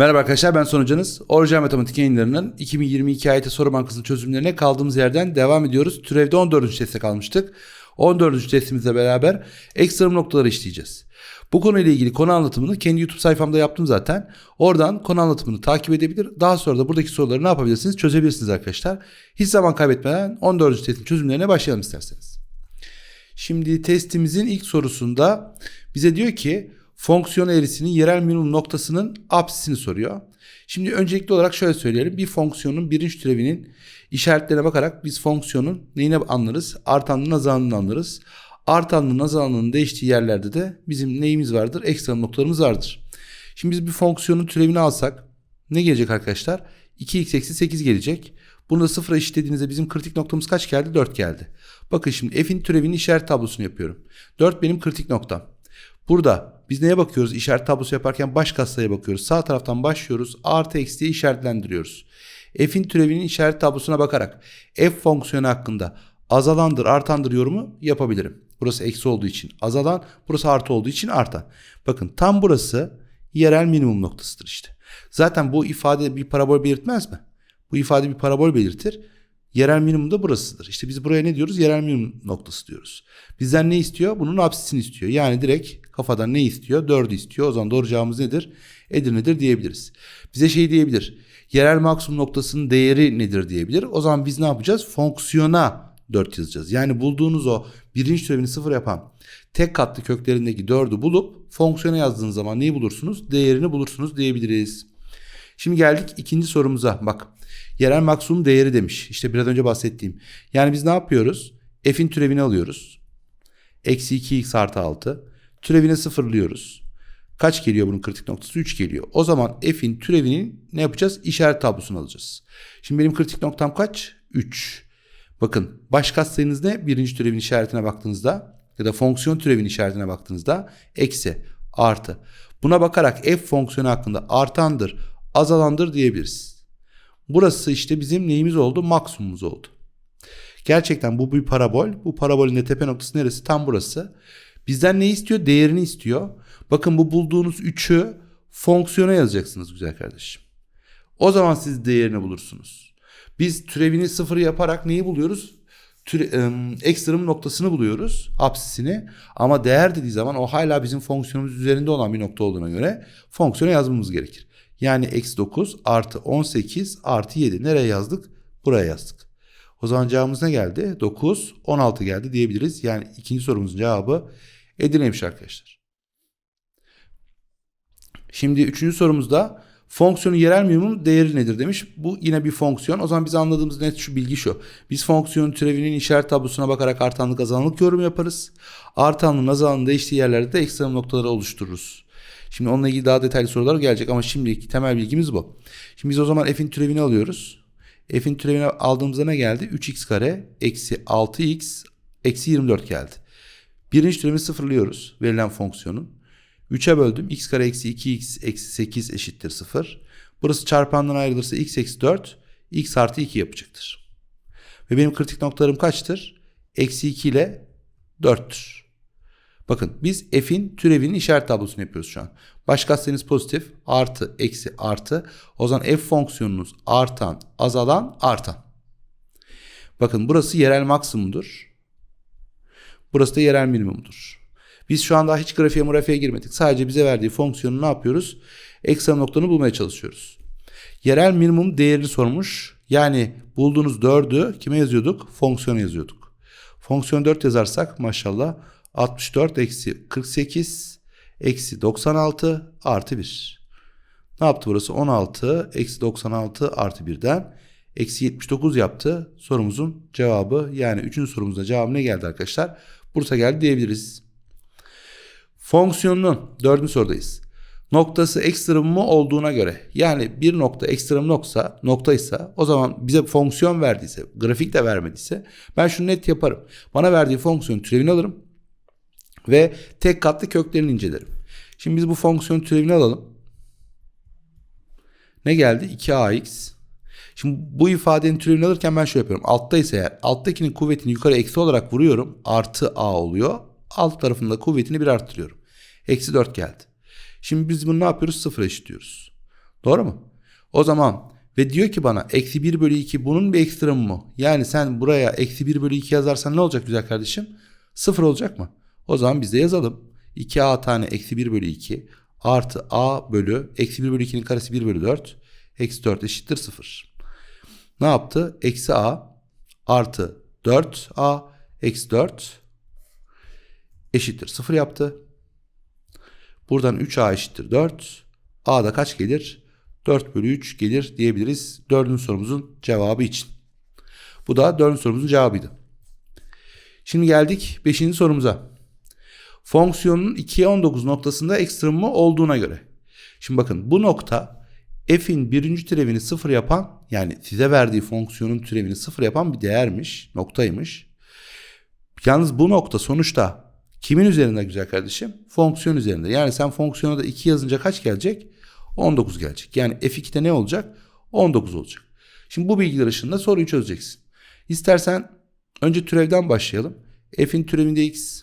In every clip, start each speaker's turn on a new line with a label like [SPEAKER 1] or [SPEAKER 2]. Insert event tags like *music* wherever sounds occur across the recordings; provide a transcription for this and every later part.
[SPEAKER 1] Merhaba arkadaşlar ben sonucunuz. Orijinal Matematik yayınlarının 2022 AYT soru bankasının çözümlerine kaldığımız yerden devam ediyoruz. Türevde 14. teste kalmıştık. 14. testimizle beraber ekstrem noktaları işleyeceğiz. Bu konuyla ilgili konu anlatımını kendi YouTube sayfamda yaptım zaten. Oradan konu anlatımını takip edebilir. Daha sonra da buradaki soruları ne yapabilirsiniz? Çözebilirsiniz arkadaşlar. Hiç zaman kaybetmeden 14. testin çözümlerine başlayalım isterseniz. Şimdi testimizin ilk sorusunda bize diyor ki fonksiyon eğrisinin yerel minimum noktasının apsisini soruyor. Şimdi öncelikli olarak şöyle söyleyelim. Bir fonksiyonun birinci türevinin işaretlerine bakarak biz fonksiyonun neyine anlarız? Artanlığın azalanlığını anlarız. Artanlığın azalanlığının değiştiği yerlerde de bizim neyimiz vardır? Ekstra noktalarımız vardır. Şimdi biz bir fonksiyonun türevini alsak ne gelecek arkadaşlar? 2x eksi 8 gelecek. Bunu da sıfıra eşitlediğinizde bizim kritik noktamız kaç geldi? 4 geldi. Bakın şimdi f'in türevinin işaret tablosunu yapıyorum. 4 benim kritik noktam. Burada biz neye bakıyoruz? İşaret tablosu yaparken baş katsayıya bakıyoruz. Sağ taraftan başlıyoruz. Artı eksi diye işaretlendiriyoruz. F'in türevinin işaret tablosuna bakarak f fonksiyonu hakkında azalandır artandır yorumu yapabilirim. Burası eksi olduğu için azalan, burası artı olduğu için artan. Bakın tam burası yerel minimum noktasıdır işte. Zaten bu ifade bir parabol belirtmez mi? Bu ifade bir parabol belirtir. Yerel minimum da burasıdır. İşte biz buraya ne diyoruz? Yerel minimum noktası diyoruz. Bizden ne istiyor? Bunun apsisini istiyor. Yani direkt kafadan ne istiyor? 4'ü istiyor. O zaman doğru cevabımız nedir? Edirne'dir diyebiliriz. Bize şey diyebilir. Yerel maksimum noktasının değeri nedir diyebilir. O zaman biz ne yapacağız? Fonksiyona 4 yazacağız. Yani bulduğunuz o birinci türevini sıfır yapan tek katlı köklerindeki 4'ü bulup fonksiyona yazdığınız zaman neyi bulursunuz? Değerini bulursunuz diyebiliriz. Şimdi geldik ikinci sorumuza. Bak yerel maksimum değeri demiş. İşte biraz önce bahsettiğim. Yani biz ne yapıyoruz? F'in türevini alıyoruz. Eksi 2x artı 6. Türevine sıfırlıyoruz. Kaç geliyor bunun kritik noktası? 3 geliyor. O zaman f'in türevinin ne yapacağız? İşaret tablosunu alacağız. Şimdi benim kritik noktam kaç? 3. Bakın baş katsayınız ne? Birinci türevin işaretine baktığınızda ya da fonksiyon türevin işaretine baktığınızda eksi, artı. Buna bakarak f fonksiyonu hakkında artandır, azalandır diyebiliriz. Burası işte bizim neyimiz oldu? Maksimumumuz oldu. Gerçekten bu bir parabol. Bu parabolün de tepe noktası neresi? Tam burası. Bizden ne istiyor? Değerini istiyor. Bakın bu bulduğunuz 3'ü fonksiyona yazacaksınız güzel kardeşim. O zaman siz değerini bulursunuz. Biz türevini sıfır yaparak neyi buluyoruz? Türe, ım, ekstrem noktasını buluyoruz. Apsisini. Ama değer dediği zaman o hala bizim fonksiyonumuz üzerinde olan bir nokta olduğuna göre fonksiyona yazmamız gerekir. Yani eksi 9 artı 18 artı 7. Nereye yazdık? Buraya yazdık. O zaman cevabımız ne geldi? 9, 16 geldi diyebiliriz. Yani ikinci sorumuzun cevabı Edirne'ymiş arkadaşlar. Şimdi üçüncü sorumuzda fonksiyonun yerel minimum değeri nedir demiş. Bu yine bir fonksiyon. O zaman biz anladığımız net şu bilgi şu. Biz fonksiyonun türevinin işaret tablosuna bakarak artanlık azanlık yorum yaparız. Artanlığın azanlığın değiştiği yerlerde de ekstrem noktaları oluştururuz. Şimdi onunla ilgili daha detaylı sorular gelecek ama şimdiki temel bilgimiz bu. Şimdi biz o zaman f'in türevini alıyoruz. F'in türevini aldığımızda ne geldi? 3x kare eksi 6x eksi 24 geldi. Birinci türevini sıfırlıyoruz verilen fonksiyonun. 3'e böldüm. x kare eksi 2x eksi 8 eşittir 0. Burası çarpandan ayrılırsa x eksi 4 x artı 2 yapacaktır. Ve benim kritik noktalarım kaçtır? Eksi 2 ile 4'tür. Bakın biz f'in türevinin işaret tablosunu yapıyoruz şu an. Baş katsayınız pozitif artı eksi artı. O zaman f fonksiyonunuz artan azalan artan. Bakın burası yerel maksimumdur. Burası da yerel minimumdur. Biz şu anda hiç grafiğe grafiğe girmedik. Sadece bize verdiği fonksiyonu ne yapıyoruz? Eksen noktanı bulmaya çalışıyoruz. Yerel minimum değerini sormuş. Yani bulduğunuz 4'ü kime yazıyorduk? Fonksiyona yazıyorduk. Fonksiyon 4 yazarsak maşallah 64 eksi 48 eksi 96 artı 1. Ne yaptı burası? 16 eksi 96 artı 1'den eksi 79 yaptı. Sorumuzun cevabı yani 3. sorumuzda cevabı ne geldi arkadaşlar? Bursa geldi diyebiliriz. Fonksiyonun 4. sorudayız. Noktası ekstremum olduğuna göre yani bir nokta ekstrem nokta noktaysa o zaman bize fonksiyon verdiyse grafik de vermediyse ben şunu net yaparım. Bana verdiği fonksiyon türevini alırım ve tek katlı köklerini incelerim. Şimdi biz bu fonksiyon türevini alalım. Ne geldi? 2ax. Şimdi bu ifadenin türevini alırken ben şöyle yapıyorum. Altta ise eğer alttakinin kuvvetini yukarı eksi olarak vuruyorum. Artı a oluyor. Alt tarafında kuvvetini bir arttırıyorum. Eksi 4 geldi. Şimdi biz bunu ne yapıyoruz? Sıfır eşitliyoruz. Doğru mu? O zaman ve diyor ki bana eksi 1 bölü 2 bunun bir ekstremı mı? Yani sen buraya eksi 1 bölü 2 yazarsan ne olacak güzel kardeşim? 0 olacak mı? O zaman biz de yazalım. 2a tane eksi 1 bölü 2 artı a bölü eksi 1 bölü 2'nin karesi 1 bölü 4 eksi 4 eşittir 0. Ne yaptı? Eksi a artı 4a eksi 4 eşittir 0 yaptı. Buradan 3a eşittir 4. A'da kaç gelir? 4 bölü 3 gelir diyebiliriz dördüncü sorumuzun cevabı için. Bu da dördüncü sorumuzun cevabıydı. Şimdi geldik beşinci sorumuza. Fonksiyonun 2'ye 19 noktasında ekstremumı olduğuna göre. Şimdi bakın bu nokta f'in birinci türevini sıfır yapan yani size verdiği fonksiyonun türevini sıfır yapan bir değermiş, noktaymış. Yalnız bu nokta sonuçta kimin üzerinde güzel kardeşim? Fonksiyon üzerinde. Yani sen fonksiyona da 2 yazınca kaç gelecek? 19 gelecek. Yani f2'de ne olacak? 19 olacak. Şimdi bu bilgiler ışığında soruyu çözeceksin. İstersen önce türevden başlayalım. f'in türevinde x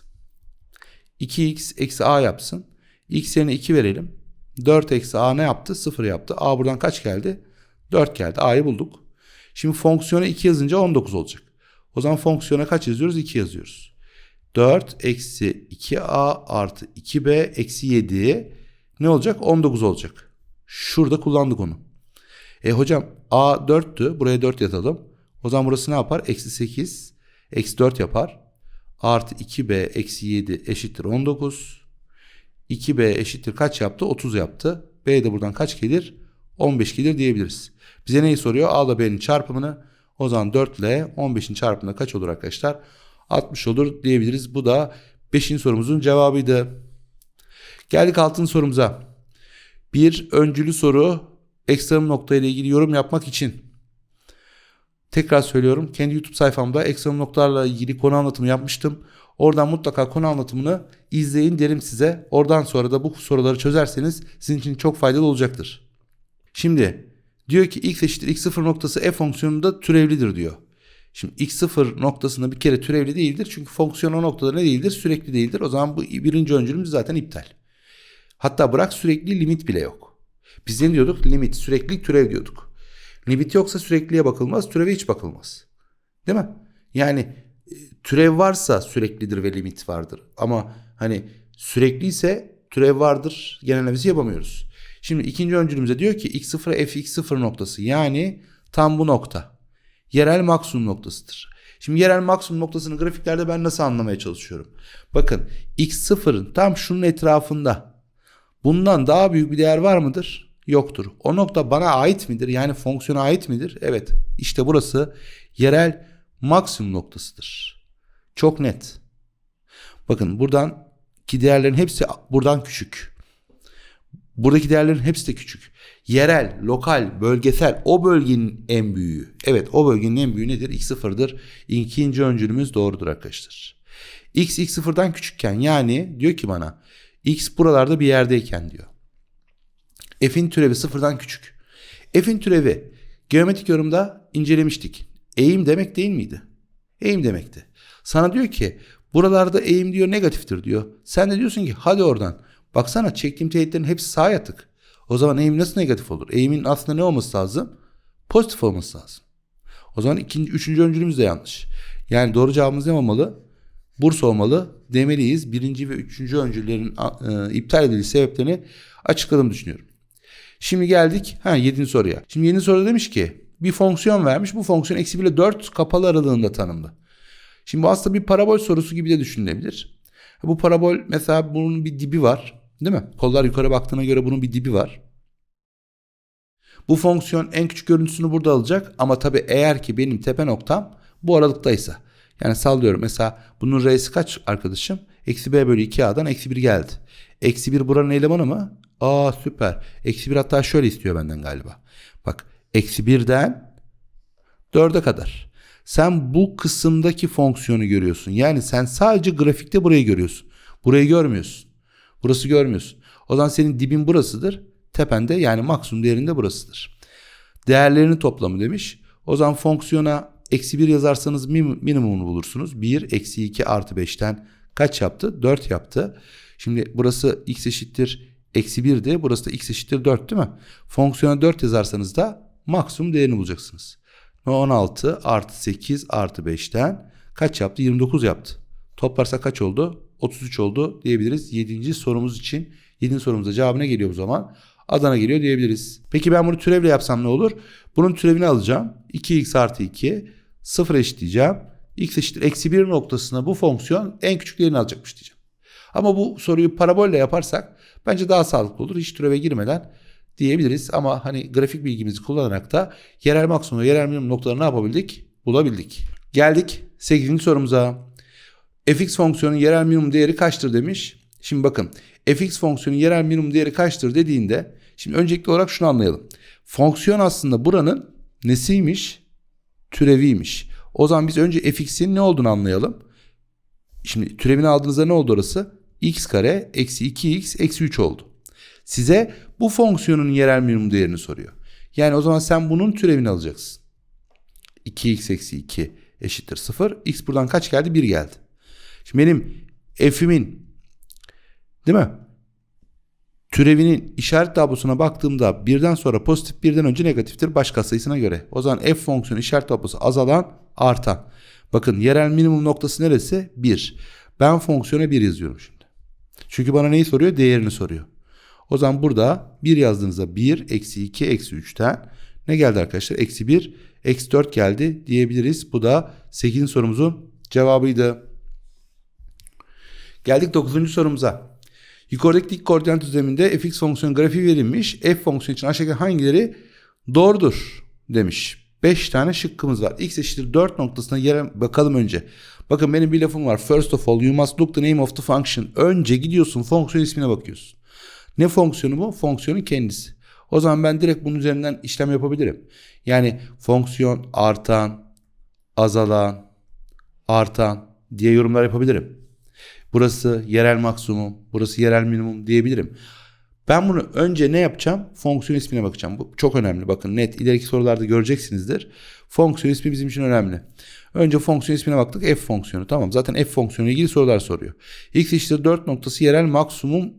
[SPEAKER 1] 2x eksi a yapsın. x yerine 2 verelim. 4 eksi a ne yaptı? 0 yaptı. a buradan kaç geldi? 4 geldi. a'yı bulduk. Şimdi fonksiyona 2 yazınca 19 olacak. O zaman fonksiyona kaç yazıyoruz? 2 yazıyoruz. 4 eksi 2a artı 2b eksi 7 ne olacak? 19 olacak. Şurada kullandık onu. E hocam a 4'tü. Buraya 4 yazalım. O zaman burası ne yapar? Eksi 8 eksi 4 yapar. Artı 2b eksi 7 eşittir 19. 2b eşittir kaç yaptı? 30 yaptı. b de buradan kaç gelir? 15 gelir diyebiliriz. Bize neyi soruyor? a ile b'nin çarpımını. O zaman 4 ile 15'in çarpımında kaç olur arkadaşlar? 60 olur diyebiliriz. Bu da 5. sorumuzun cevabıydı. Geldik 6. sorumuza. Bir öncülü soru ekstrem nokta ile ilgili yorum yapmak için. Tekrar söylüyorum kendi YouTube sayfamda ekstrem noktalarla ilgili konu anlatımı yapmıştım. Oradan mutlaka konu anlatımını izleyin derim size. Oradan sonra da bu soruları çözerseniz sizin için çok faydalı olacaktır. Şimdi diyor ki x eşittir x0 noktası f fonksiyonunda türevlidir diyor. Şimdi x0 noktasında bir kere türevli değildir. Çünkü fonksiyon o noktada ne değildir? Sürekli değildir. O zaman bu birinci öncülümüz zaten iptal. Hatta bırak sürekli limit bile yok. Biz ne diyorduk? Limit, sürekli türev diyorduk. Limit yoksa sürekliye bakılmaz, türeve hiç bakılmaz. Değil mi? Yani türev varsa süreklidir ve limit vardır. Ama hani sürekli ise türev vardır genellemesi yapamıyoruz. Şimdi ikinci öncülümüze diyor ki x0 f x0 noktası yani tam bu nokta. Yerel maksimum noktasıdır. Şimdi yerel maksimum noktasını grafiklerde ben nasıl anlamaya çalışıyorum? Bakın x0'ın tam şunun etrafında bundan daha büyük bir değer var mıdır? Yoktur. O nokta bana ait midir? Yani fonksiyona ait midir? Evet. İşte burası yerel maksimum noktasıdır. Çok net. Bakın buradan ki değerlerin hepsi buradan küçük. Buradaki değerlerin hepsi de küçük. Yerel, lokal, bölgesel o bölgenin en büyüğü. Evet o bölgenin en büyüğü nedir? X0'dır. İkinci öncülümüz doğrudur arkadaşlar. X X0'dan küçükken yani diyor ki bana X buralarda bir yerdeyken diyor. F'in türevi sıfırdan küçük. F'in türevi geometrik yorumda incelemiştik. Eğim demek değil miydi? Eğim demekti. Sana diyor ki buralarda eğim diyor negatiftir diyor. Sen de diyorsun ki hadi oradan. Baksana çektiğim teğetlerin hepsi sağ yatık. O zaman eğim nasıl negatif olur? Eğimin aslında ne olması lazım? Pozitif olması lazım. O zaman ikinci, üçüncü öncülümüz de yanlış. Yani doğru cevabımız ne olmalı? Burs olmalı demeliyiz. Birinci ve üçüncü öncüllerin e, iptal edildiği sebeplerini açıkladığımı düşünüyorum. Şimdi geldik ha 7. soruya. Şimdi 7. soruda demiş ki bir fonksiyon vermiş. Bu fonksiyon eksi 1 ile 4 kapalı aralığında tanımlı. Şimdi bu aslında bir parabol sorusu gibi de düşünülebilir. Bu parabol mesela bunun bir dibi var. Değil mi? Kollar yukarı baktığına göre bunun bir dibi var. Bu fonksiyon en küçük görüntüsünü burada alacak ama tabii eğer ki benim tepe noktam bu aralıktaysa. Yani sallıyorum mesela bunun r'si kaç arkadaşım? Eksi b bölü 2a'dan eksi 1 geldi. Eksi 1 buranın elemanı mı? Aa süper. Eksi 1 hatta şöyle istiyor benden galiba. Bak eksi 1'den 4'e kadar. Sen bu kısımdaki fonksiyonu görüyorsun. Yani sen sadece grafikte burayı görüyorsun. Burayı görmüyorsun. Burası görmüyorsun. O zaman senin dibin burasıdır. Tepende yani maksimum değerinde burasıdır. Değerlerini toplamı demiş. O zaman fonksiyona eksi 1 yazarsanız minimumunu bulursunuz. 1 eksi 2 artı 5'ten kaç yaptı? 4 yaptı. Şimdi burası x eşittir eksi 1'di. Burası da x eşittir 4 değil mi? Fonksiyona 4 yazarsanız da maksimum değerini bulacaksınız. 16 artı 8 artı 5'ten kaç yaptı? 29 yaptı. Toplarsa kaç oldu? 33 oldu diyebiliriz. 7. sorumuz için 7. sorumuzda cevabına geliyor o zaman. Adana geliyor diyebiliriz. Peki ben bunu türevle yapsam ne olur? Bunun türevini alacağım. 2x artı 2 0 eşitleyeceğim. x eşittir eksi 1 noktasına bu fonksiyon en küçük değerini alacakmış diyeceğim. Ama bu soruyu parabolle yaparsak bence daha sağlıklı olur. Hiç türeve girmeden diyebiliriz. Ama hani grafik bilgimizi kullanarak da yerel maksimum ve yerel minimum noktalarını ne yapabildik? Bulabildik. Geldik 8. sorumuza. fx fonksiyonun yerel minimum değeri kaçtır demiş. Şimdi bakın fx fonksiyonun yerel minimum değeri kaçtır dediğinde şimdi öncelikli olarak şunu anlayalım. Fonksiyon aslında buranın nesiymiş? Türeviymiş. O zaman biz önce fx'in ne olduğunu anlayalım. Şimdi türevini aldığınızda ne oldu orası? x kare eksi 2x eksi 3 oldu. Size bu fonksiyonun yerel minimum değerini soruyor. Yani o zaman sen bunun türevini alacaksın. 2x eksi 2 eşittir 0. x buradan kaç geldi? 1 geldi. Şimdi benim f'imin değil mi? Türevinin işaret tablosuna baktığımda birden sonra pozitif birden önce negatiftir başka sayısına göre. O zaman f fonksiyonu işaret tablosu azalan artan. Bakın yerel minimum noktası neresi? 1. Ben fonksiyona 1 yazıyorum şimdi. Çünkü bana neyi soruyor? Değerini soruyor. O zaman burada 1 yazdığınızda 1, eksi 2, eksi 3'ten ne geldi arkadaşlar? Eksi 1, eksi 4 geldi diyebiliriz. Bu da 8. sorumuzun cevabıydı. Geldik 9. sorumuza. Yukarıdaki dik koordinat düzleminde fx fonksiyonu grafiği verilmiş. F fonksiyonu için aşağıdaki hangileri doğrudur demiş. 5 tane şıkkımız var. X eşittir 4 noktasına yere bakalım önce. Bakın benim bir lafım var. First of all you must look the name of the function. Önce gidiyorsun fonksiyon ismine bakıyorsun. Ne fonksiyonu bu? Fonksiyonun kendisi. O zaman ben direkt bunun üzerinden işlem yapabilirim. Yani fonksiyon artan, azalan, artan diye yorumlar yapabilirim. Burası yerel maksimum, burası yerel minimum diyebilirim. Ben bunu önce ne yapacağım? Fonksiyon ismine bakacağım. Bu çok önemli. Bakın net ileriki sorularda göreceksinizdir. Fonksiyon ismi bizim için önemli. Önce fonksiyon ismine baktık. F fonksiyonu. Tamam. Zaten F fonksiyonu ilgili sorular soruyor. X eşittir 4 noktası yerel maksimum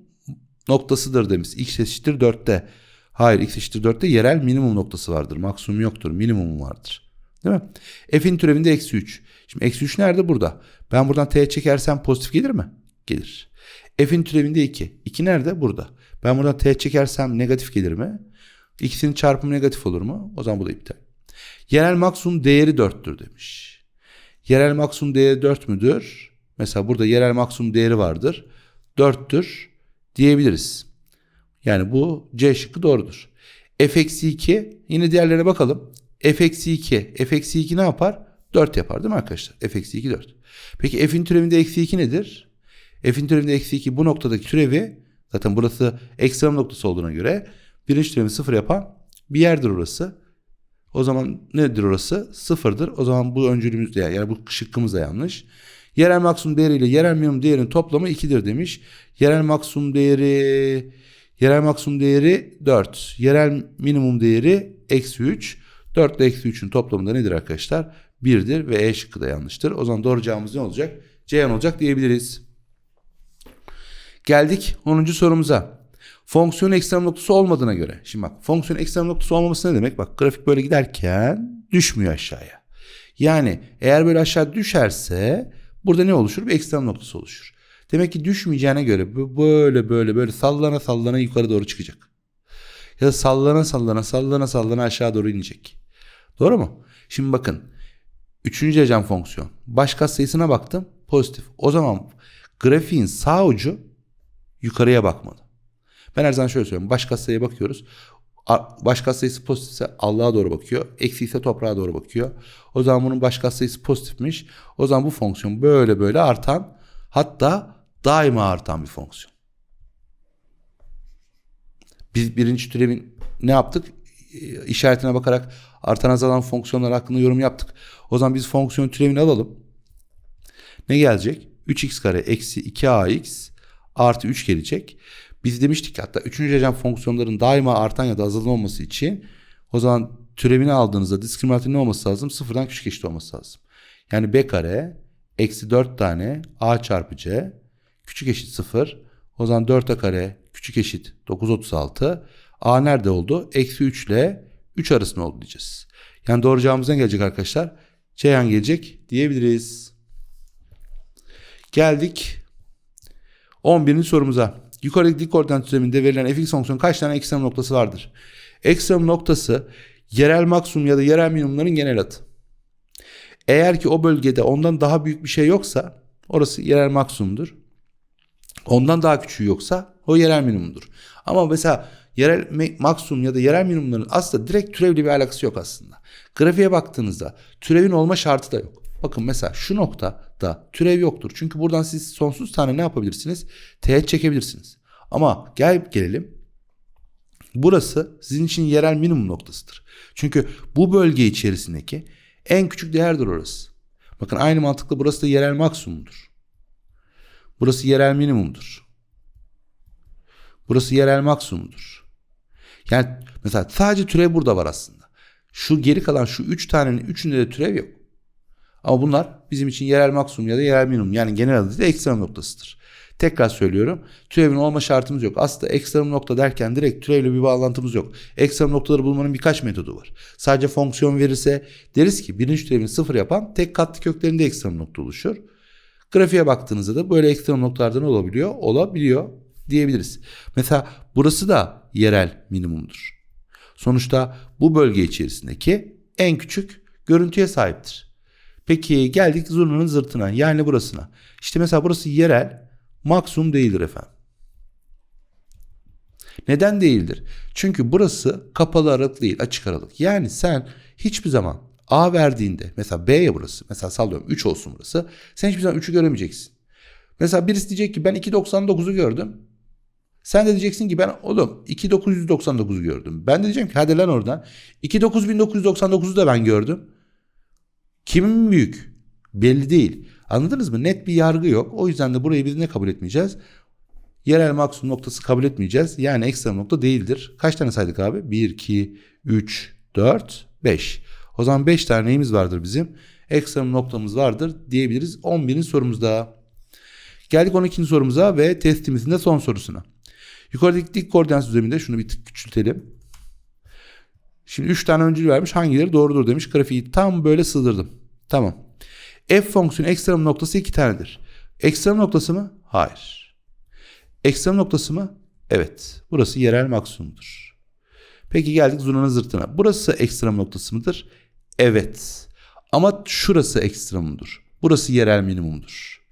[SPEAKER 1] noktasıdır demiş. X eşittir 4'te. Hayır x eşittir 4'te yerel minimum noktası vardır. Maksimum yoktur. Minimum vardır. Değil mi? F'in türevinde eksi 3. Şimdi eksi 3 nerede? Burada. Ben buradan t çekersem pozitif gelir mi? Gelir. F'in türevinde 2. 2 nerede? Burada. Ben buradan t çekersem negatif gelir mi? İkisinin çarpımı negatif olur mu? O zaman bu da iptal. Yerel maksimum değeri 4'tür demiş. Yerel maksimum değeri 4 müdür? Mesela burada yerel maksimum değeri vardır. 4'tür diyebiliriz. Yani bu C şıkkı doğrudur. f eksi 2 yine diğerlerine bakalım. f eksi 2 f eksi 2 ne yapar? 4 yapar değil mi arkadaşlar? f eksi 2 4. Peki f'in türevinde eksi 2 nedir? f'in türevinde eksi 2 bu noktadaki türevi zaten burası ekstrem noktası olduğuna göre birinci türevi 0 yapan bir yerdir orası. O zaman nedir orası? Sıfırdır. O zaman bu öncülümüz de yani bu şıkkımız da yanlış. Yerel maksimum değeri ile yerel minimum değerinin toplamı 2'dir demiş. Yerel maksimum değeri yerel maksimum değeri 4. Yerel minimum değeri eksi 3. 4 ile eksi 3'ün toplamı da nedir arkadaşlar? 1'dir ve E şıkkı da yanlıştır. O zaman doğru cevabımız ne olacak? Ceyhan olacak diyebiliriz. Geldik 10. sorumuza. Fonksiyon ekstrem noktası olmadığına göre. Şimdi bak fonksiyon ekstrem noktası olmaması ne demek? Bak grafik böyle giderken düşmüyor aşağıya. Yani eğer böyle aşağı düşerse burada ne oluşur? Bir ekstrem noktası oluşur. Demek ki düşmeyeceğine göre böyle böyle böyle sallana sallana yukarı doğru çıkacak. Ya da sallana sallana sallana sallana aşağı doğru inecek. Doğru mu? Şimdi bakın. Üçüncü derece fonksiyon. Baş sayısına baktım. Pozitif. O zaman grafiğin sağ ucu yukarıya bakmalı. Ben her zaman şöyle söylüyorum. Baş sayıya bakıyoruz. Baş sayısı pozitifse Allah'a doğru bakıyor. Eksi ise toprağa doğru bakıyor. O zaman bunun baş sayısı pozitifmiş. O zaman bu fonksiyon böyle böyle artan hatta daima artan bir fonksiyon. Biz birinci türevin ne yaptık? E, işaretine bakarak artan azalan fonksiyonlar hakkında yorum yaptık. O zaman biz fonksiyon türevini alalım. Ne gelecek? 3x kare eksi 2ax artı 3 gelecek. Biz demiştik hatta 3. derece fonksiyonların daima artan ya da azalan olması için o zaman türevini aldığınızda diskriminantın ne olması lazım? Sıfırdan küçük eşit olması lazım. Yani b kare eksi 4 tane a çarpı c küçük eşit 0. O zaman 4a kare küçük eşit 936. A nerede oldu? Eksi 3 ile 3 arasında oldu diyeceğiz. Yani doğru cevabımız gelecek arkadaşlar? Ceyhan gelecek diyebiliriz. Geldik 11. sorumuza. Yukarıdaki dik koordinat düzleminde verilen fx fonksiyonu kaç tane ekstrem noktası vardır? Ekstrem noktası yerel maksimum ya da yerel minimumların genel adı. Eğer ki o bölgede ondan daha büyük bir şey yoksa orası yerel maksimumdur. Ondan daha küçüğü yoksa o yerel minimumdur. Ama mesela yerel maksimum ya da yerel minimumların aslında direkt türevle bir alakası yok aslında. Grafiğe baktığınızda türevin olma şartı da yok. Bakın mesela şu noktada türev yoktur. Çünkü buradan siz sonsuz tane ne yapabilirsiniz? Teğet çekebilirsiniz. Ama gel gelelim. Burası sizin için yerel minimum noktasıdır. Çünkü bu bölge içerisindeki en küçük değerdir orası. Bakın aynı mantıkla burası da yerel maksimumdur. Burası yerel minimumdur. Burası yerel maksimumdur. Yani mesela sadece türev burada var aslında. Şu geri kalan şu üç tanenin üçünde de türev yok. Ama bunlar bizim için yerel maksimum ya da yerel minimum yani genel adı da ekstrem noktasıdır. Tekrar söylüyorum. Türevin olma şartımız yok. Aslında ekstrem nokta derken direkt türevle bir bağlantımız yok. Ekstrem noktaları bulmanın birkaç metodu var. Sadece fonksiyon verirse deriz ki birinci türevini sıfır yapan tek katlı köklerinde ekstrem nokta oluşur. Grafiğe baktığınızda da böyle ekstrem noktalardan olabiliyor. Olabiliyor diyebiliriz. Mesela burası da yerel minimumdur. Sonuçta bu bölge içerisindeki en küçük görüntüye sahiptir. Peki geldik zurnanın zırtına yani burasına. İşte mesela burası yerel maksimum değildir efendim. Neden değildir? Çünkü burası kapalı aralık değil açık aralık. Yani sen hiçbir zaman A verdiğinde mesela B ya burası mesela sallıyorum 3 olsun burası. Sen hiçbir zaman 3'ü göremeyeceksin. Mesela birisi diyecek ki ben 2.99'u gördüm. Sen de diyeceksin ki ben oğlum 2.999'u gördüm. Ben de diyeceğim ki hadi lan oradan 2.9999'u da ben gördüm. Kimin büyük? Belli değil. Anladınız mı? Net bir yargı yok. O yüzden de burayı biz ne kabul etmeyeceğiz? Yerel maksimum noktası kabul etmeyeceğiz. Yani ekstra nokta değildir. Kaç tane saydık abi? 1, 2, 3, 4, 5. O zaman 5 tane neyimiz vardır bizim? Ekstra noktamız vardır diyebiliriz. 11'in sorumuzda. Geldik 12. sorumuza ve testimizin de son sorusuna. Yukarıdaki dik koordinat düzleminde şunu bir tık küçültelim. Şimdi 3 tane öncül vermiş. Hangileri doğrudur demiş. Grafiği tam böyle sığdırdım. Tamam. F fonksiyonu ekstrem noktası 2 tanedir. Ekstrem noktası mı? Hayır. Ekstrem noktası mı? Evet. Burası yerel maksimumdur. Peki geldik zurnanın zırtına. Burası ekstrem noktası mıdır? Evet. Ama şurası ekstremumdur. Burası yerel minimumdur.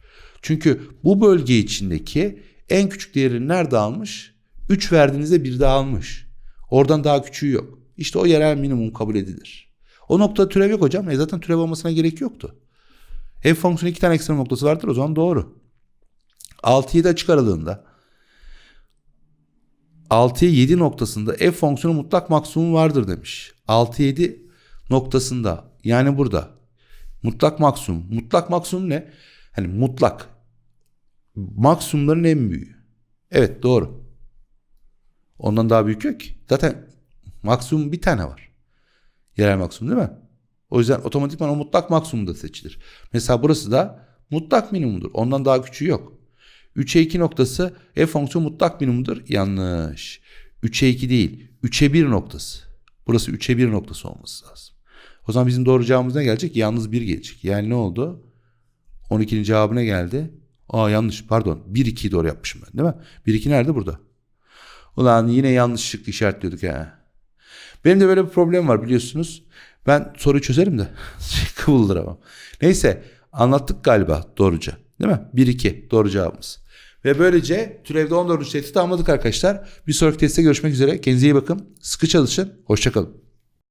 [SPEAKER 1] Çünkü bu bölge içindeki en küçük değerini nerede almış? 3 verdiğinizde bir daha almış. Oradan daha küçüğü yok. İşte o yerel minimum kabul edilir. O nokta türev yok hocam. E zaten türev olmasına gerek yoktu. F fonksiyonu iki tane ekstrem noktası vardır o zaman doğru. 6-7 açık aralığında 6'ya 7 noktasında f fonksiyonu mutlak maksimum vardır demiş. 6-7 noktasında yani burada mutlak maksimum. Mutlak maksimum ne? Hani mutlak. Maksimumların en büyüğü. Evet doğru. Ondan daha büyük yok ki. Zaten maksimum bir tane var. Yerel maksimum değil mi? O yüzden otomatikman o mutlak maksimum da seçilir. Mesela burası da mutlak minimumdur. Ondan daha küçüğü yok. 3'e 2 noktası f fonksiyonu mutlak minimumdur. Yanlış. 3'e 2 değil. 3'e 1 noktası. Burası 3'e 1 noktası olması lazım. O zaman bizim doğru cevabımız ne gelecek? Yalnız 1 gelecek. Yani ne oldu? 12'nin cevabına geldi. Aa yanlış pardon. 1-2'yi doğru yapmışım ben değil mi? 1-2 nerede? Burada. Ulan yine yanlışlıkla işaretliyorduk ha. Benim de böyle bir problem var biliyorsunuz. Ben soruyu çözerim de *laughs* kıvıldıramam. Neyse anlattık galiba doğruca. Değil mi? 1-2 doğru cevabımız. Ve böylece türevde 14. testi tamamladık arkadaşlar. Bir sonraki testte görüşmek üzere. Kendinize iyi bakın. Sıkı çalışın. Hoşçakalın.